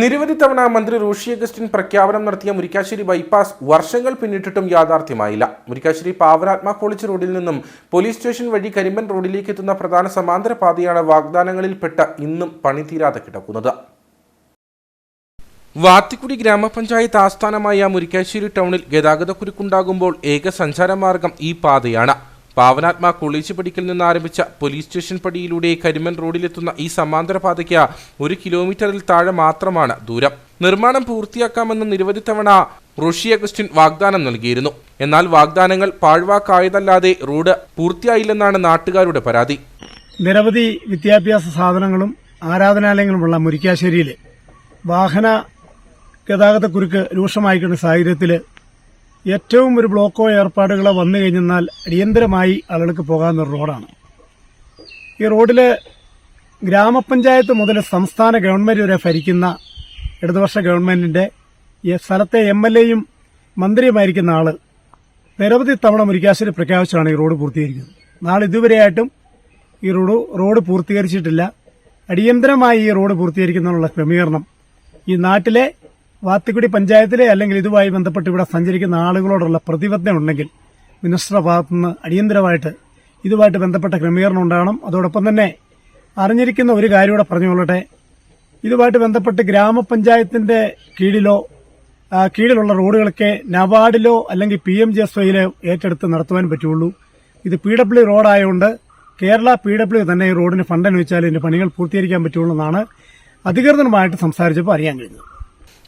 നിരവധി തവണ മന്ത്രി റോഷി അഗസ്റ്റിൻ പ്രഖ്യാപനം നടത്തിയ മുരിക്കാശ്ശേരി ബൈപ്പാസ് വർഷങ്ങൾ പിന്നിട്ടിട്ടും യാഥാർത്ഥ്യമായില്ല. മുരിക്കാശ്ശേരി പാവരാത്മ കോളേജ് റോഡിൽ നിന്നും പോലീസ് സ്റ്റേഷൻ വഴി കരിമ്പൻ റോഡിലേക്ക് എത്തുന്ന പ്രധാന സമാന്തര പാതയാണ് വാഗ്ദാനങ്ങളിൽപ്പെട്ട ഇന്നും പണിതീരാതെ കിടക്കുന്നത്. വാത്തിക്കുടി ഗ്രാമപഞ്ചായത്ത് ആസ്ഥാനമായ മുരിക്കാശ്ശേരി ടൗണിൽ ഗതാഗതക്കുരുക്കുണ്ടാകുമ്പോൾ ഏക സഞ്ചാരമാർഗം ഈ പാതയാണ്. പാവനാത്മ കോളേജ് പടിക്കൽ നിന്ന് ആരംഭിച്ച പോലീസ് സ്റ്റേഷൻ പടിയിലൂടെ കരിമൻ റോഡിലെത്തുന്ന ഈ സമാന്തര പാതയ്ക്ക് ഒരു കിലോമീറ്ററിൽ താഴെ മാത്രമാണ് ദൂരം. നിർമ്മാണം പൂർത്തിയാക്കാമെന്ന് നിരവധി തവണ റോഷി അഗസ്റ്റിൻ വാഗ്ദാനം നൽകിയിരുന്നു. എന്നാൽ വാഗ്ദാനങ്ങൾ പാഴ്വാക്കായതല്ലാതെ റോഡ് പൂർത്തിയായില്ലെന്നാണ് നാട്ടുകാരുടെ പരാതി. നിരവധി വിദ്യാഭ്യാസ സാധനങ്ങളും ആരാധനാലയങ്ങളുമുള്ള മുരിക്കാശ്ശേരിയിൽ വാഹന ഗതാഗത ഗതാഗതക്കുരുക്ക് രൂക്ഷമായിരിക്കുന്ന സാഹചര്യത്തിൽ ഏറ്റവും ഒരു ബ്ലോക്കോ ഏർപ്പാടുകളോ വന്നു കഴിഞ്ഞാൽ അടിയന്തരമായി ആളുകൾക്ക് പോകാവുന്ന റോഡാണ്. ഈ റോഡിൽ ഗ്രാമപഞ്ചായത്ത് മുതൽ സംസ്ഥാന ഗവൺമെന്റ് വരെ ഭരിക്കുന്ന ഇടതുപക്ഷ ഗവൺമെന്റിന്റെ സ്ഥലത്തെ എം എൽ എയും മന്ത്രിയുമായിരിക്കുന്ന ആൾ നിരവധി തവണ മുരിക്കാശ്ശേരി പ്രഖ്യാപിച്ചാണ് ഈ റോഡ് പൂർത്തീകരിക്കുന്നത്. നാളെ ഇതുവരെയായിട്ടും ഈ റോഡ് റോഡ് പൂർത്തീകരിച്ചിട്ടില്ല. അടിയന്തരമായി ഈ റോഡ് പൂർത്തീകരിക്കുന്നതിനുള്ള ക്രമീകരണം ഈ നാട്ടിലെ വാത്തിക്കുടി പഞ്ചായത്തിലെ അല്ലെങ്കിൽ ഇതുമായി ബന്ധപ്പെട്ട് ഇവിടെ സഞ്ചരിക്കുന്ന ആളുകളോടുള്ള പ്രതിബദ്ധത ഉണ്ടെങ്കിൽ മിനിസ്റ്ററുടെ ഭാഗത്തുനിന്ന് അടിയന്തരമായിട്ട് ഇതുമായിട്ട് ബന്ധപ്പെട്ട ക്രമീകരണം ഉണ്ടാകണം. അതോടൊപ്പം തന്നെ അറിഞ്ഞിരിക്കുന്ന ഒരു കാര്യം കൂടെ പറഞ്ഞുകൊള്ളട്ടെ ഇതുമായിട്ട് ബന്ധപ്പെട്ട് ഗ്രാമപഞ്ചായത്തിന്റെ കീഴിലോ കീഴിലുള്ള റോഡുകളൊക്കെ നബാർഡിലോ അല്ലെങ്കിൽ പി എം ജി എസ് വൈയിലോ ഏറ്റെടുത്ത് നടത്തുവാൻ പറ്റുള്ളൂ. ഇത് പി ഡബ്ല്യു റോഡായതുകൊണ്ട് കേരള പി ഡബ്ല്യു തന്നെ ഈ റോഡിന് ഫണ്ട് അനുവദിച്ചാൽ ഇതിന്റെ പണികൾ പൂർത്തീകരിക്കാൻ പറ്റുള്ളൂ എന്നാണ് അധികൃതരുമായിട്ട് സംസാരിച്ചപ്പോൾ അറിയാൻ കഴിഞ്ഞത്.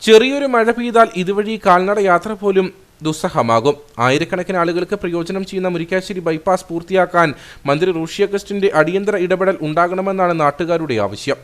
ചെറിയൊരു മഴ പെയ്താൽ ഇതുവഴി കാൽനട യാത്ര പോലും ദുസ്സഹമാകും. ആയിരക്കണക്കിന് ആളുകൾക്ക് പ്രയോജനം ചെയ്യുന്ന മുരിക്കാശ്ശേരി ബൈപ്പാസ് പൂർത്തിയാക്കാൻ മന്ത്രി റൂഷി അഗസ്റ്റിന്റെ അടിയന്തര ഇടപെടൽ ഉണ്ടാകണമെന്നാണ് നാട്ടുകാരുടെ ആവശ്യം.